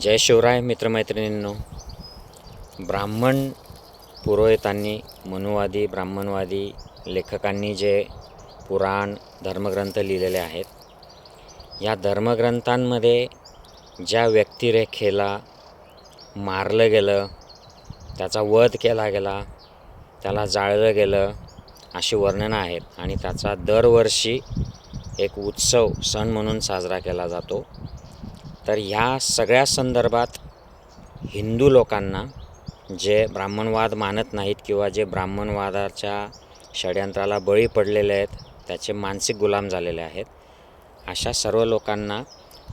जय शिवराय मित्रमैत्रिणींनो. ब्राह्मण पुरोहितांनी मनुवादी ब्राह्मणवादी लेखकांनी जे पुराण धर्मग्रंथ लिहिलेले आहेत या धर्मग्रंथांमध्ये ज्या व्यक्तिरेखेला मारलं गेलं त्याचा वध केला गेला त्याला जाळलं गेलं अशी वर्णनं आहेत. आणि त्याचा दरवर्षी एक उत्सव सण म्हणून साजरा केला जातो. तर ह्या सगळ्या संदर्भात हिंदू लोकांना जे ब्राह्मणवाद मानत नाहीत किंवा जे ब्राह्मणवादाच्या षडयंत्राला बळी पडलेले आहेत त्याचे मानसिक गुलाम झालेले आहेत अशा सर्व लोकांना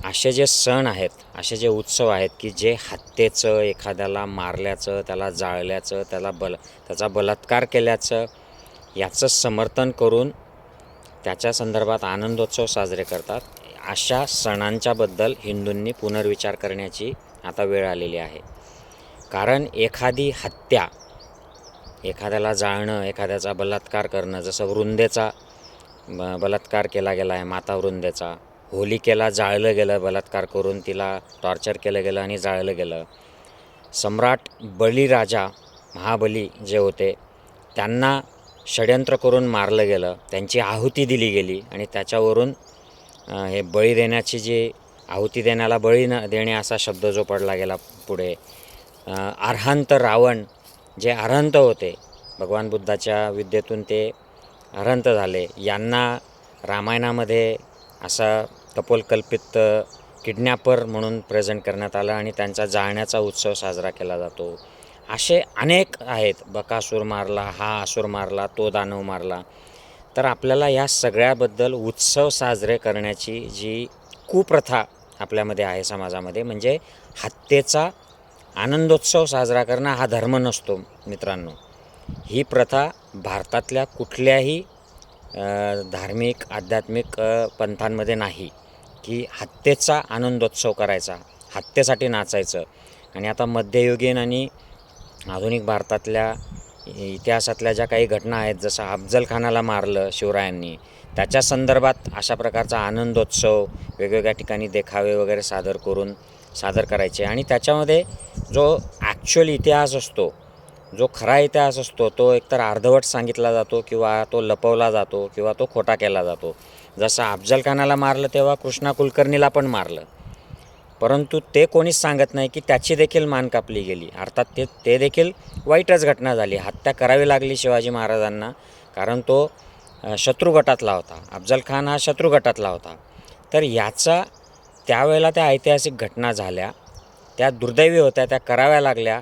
असे जे सण आहेत असे जे उत्सव आहेत की जे हत्येचं एखाद्याला मारल्याचं त्याला जाळल्याचं त्याला बल त्याचा बलात्कार केल्याचं याचं समर्थन करून त्याच्या संदर्भात आनंदोत्सव साजरे करतात. अशा सणांच्याबद्दल हिंदूंनी पुनर्विचार करण्याची आता वेळ आलेली आहे. कारण एखादी हत्या एखाद्याला जाळणं एखाद्याचा बलात्कार करणं जसं वृंदेचा ब बलात्कार केला गेला आहे माता वृंदेचा होलिकेला जाळलं गेलं बलात्कार करून तिला टॉर्चर केलं गेलं आणि जाळलं गेलं. सम्राट बळीराजा महाबली जे होते त्यांना षडयंत्र करून मारलं गेलं त्यांची आहुती दिली गेली आणि त्याच्यावरून हे बळी देण्याची जी आहुती देण्याला बळी न देणे असा शब्द जो पडला गेला पुढे. अ, अर्हंत रावण जे अर्हंत होते भगवान बुद्धाच्या विद्येतून ते अर्हंत झाले. यांना रामायणामध्ये असा कपोलकल्पित किडनॅपर म्हणून प्रेझेंट करण्यात आलं आणि त्यांचा जाळण्याचा उत्सव साजरा केला जातो. असे अनेक आहेत. बकासूर मारला हा असूर मारला तो दानव मारला. तर आपल्याला या सगळ्याबद्दल उत्सव साजरे करण्याची जी कुप्रथा आपल्यामध्ये आहे समाजामध्ये म्हणजे हत्येचा आनंदोत्सव साजरा करणं हा धर्म नसतो मित्रांनो. ही प्रथा भारतातल्या कुठल्याही धार्मिक आध्यात्मिक पंथांमध्ये नाही. की हत्येचा आनंदोत्सव करायचा हत्येसाठी नाचायचं. आणि आता मध्ययुगीन आणि आधुनिक भारतातल्या इतिहासातल्या ज्या काही घटना आहेत जसं अफजल खानाला मारलं शिवरायांनी त्याच्या संदर्भात अशा प्रकारचा आनंदोत्सव वेगवेगळ्या ठिकाणी देखावे वगैरे सादर करून सादर करायचे. आणि त्याच्यामध्ये जो ॲक्च्युअल इतिहास असतो जो खरा इतिहास असतो तो एकतर अर्धवट सांगितला जातो किंवा तो लपवला जातो किंवा तो खोटा केला जातो. जसं अफजल खानाला मारलं तेव्हा कृष्णा कुलकर्णीला पण मारलं. परंतु ते कोणीच सांगत नाही की त्याची देखील मान कापली गेली. अर्थात ते ते देखील वाईटच घटना झाली. हत्या करावी लागली शिवाजी महाराजांना कारण तो शत्रू गटातला होता. अफजल खान हा शत्रू गटातला होता. तर याचा त्यावेळेला त्या ऐतिहासिक घटना झाल्या. त्या दुर्दैवी होत्या त्या कराव्या लागल्या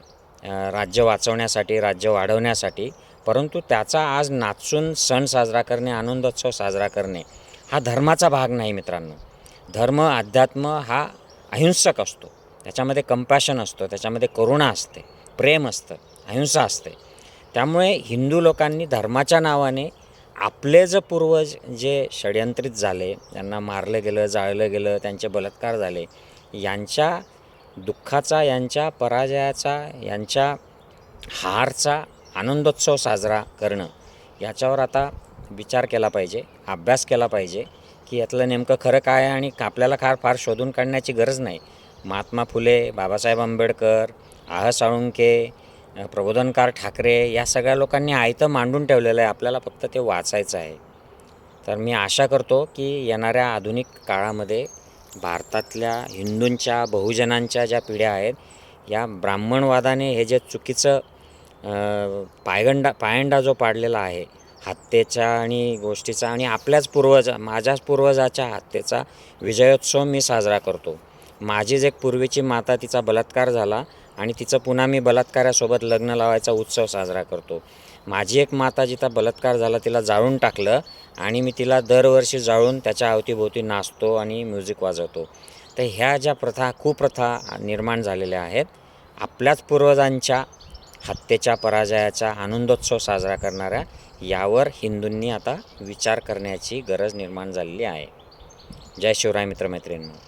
राज्य वाचवण्यासाठी राज्य वाढवण्यासाठी. परंतु त्याचा आज नाचून सण साजरा करणे आनंदोत्सव साजरा करणे हा धर्माचा भाग नाही मित्रांनो. धर्म अध्यात्म हा अहिंसक असतो. त्याच्यामध्ये कंपॅशन असतो त्याच्यामध्ये करुणा असते प्रेम असतं अहिंसा असते. त्यामुळे हिंदू लोकांनी धर्माच्या नावाने आपले जे पूर्वज जे षडयंत्रित झाले त्यांना मारलं गेलं जाळलं गेलं त्यांचे बलात्कार झाले यांच्या दुःखाचा यांच्या पराजयाचा यांच्या हारचा आनंदोत्सव साजरा करणं याच्यावर आता विचार केला पाहिजे अभ्यास केला पाहिजे. की यातलं नेमकं खरं काय आहे आणि आपल्याला फार फार शोधून काढण्याची गरज नाही. महात्मा फुले बाबासाहेब आंबेडकर आह साळुंके प्रबोधनकार ठाकरे या सगळ्या लोकांनी आयतं मांडून ठेवलेलं आहे. आपल्याला फक्त ते वाचायचं आहे. तर मी आशा करतो की येणाऱ्या आधुनिक काळामध्ये भारतातल्या हिंदूंच्या बहुजनांच्या ज्या पिढ्या आहेत या ब्राह्मणवादाने हे जे चुकीचं पायगंडा पायंडा जो पाडलेला आहे हत्येच्या आणि गोष्टीचा आणि आपल्याच पूर्वज माझ्याच पूर्वजाच्या हत्येचा विजयोत्सव मी साजरा करतो. माझीच एक पूर्वीची माता तिचा बलात्कार झाला आणि तिचं पुन्हा मी बलात्कारासोबत लग्न लावायचा उत्सव साजरा करतो. माझी एक माता जिचा बलात्कार झाला तिला जाळून टाकलं आणि मी तिला दरवर्षी जाळून त्याच्या अवतीभोवती नाचतो आणि म्युझिक वाजवतो. तर ह्या ज्या प्रथा कुप्रथा निर्माण झालेल्या आहेत आपल्याच पूर्वजांच्या हत्येच्या पराजयाचा आनंदोत्सव साजरा करणाऱ्या यावर हिंदूंनी आता विचार करण्याची गरज निर्माण झालेली आहे. जय शिवराय मित्रमैत्रिणींनो.